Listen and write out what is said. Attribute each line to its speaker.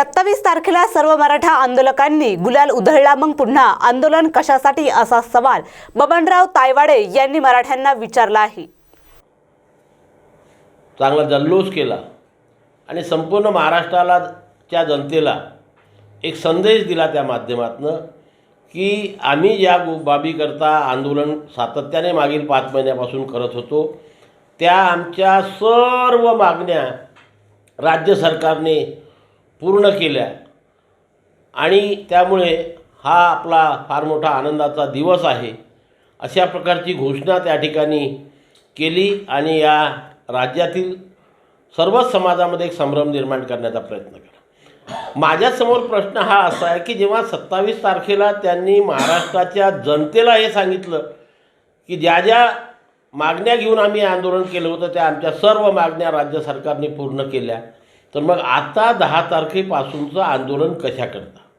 Speaker 1: सत्तावीस तारखेला सर्व मराठा आंदोलकांनी गुलाल उधळला. मग पुन्हा आंदोलन कशासाठी? असा सवाल बबनराव तायवाडे यांनी मराठ्यांना विचारला आहे.
Speaker 2: चांगला जल्लोष केला आणि संपूर्ण महाराष्ट्राला त्या जनतेला एक संदेश दिला त्या माध्यमातनं की आम्ही ज्या बाबीकरता आंदोलन सातत्याने मागील पाच महिन्यापासून करत होतो. त्या आमच्या सर्व मागण्या राज्य सरकारने पूर्ण केल्या. आणि त्यामुळे हा आपला फार मोठा आनंदाचा दिवस आहे. अशा प्रकारची घोषणा त्या ठिकाणी केली आणि या राज्यातील सर्वच समाजामध्ये एक संभ्रम निर्माण करण्याचा प्रयत्न केला. माझ्यासमोर प्रश्न हा असा आहे की जेव्हा सत्तावीस तारखेला त्यांनी महाराष्ट्राच्या जनतेला हे सांगितलं की ज्या ज्या मागण्या घेऊन आम्ही आंदोलन केलं होतं त्या आमच्या सर्व मागण्या राज्य सरकारने पूर्ण केल्या. तर मग आता दहा तारखेपासूनचं आंदोलन कशा करता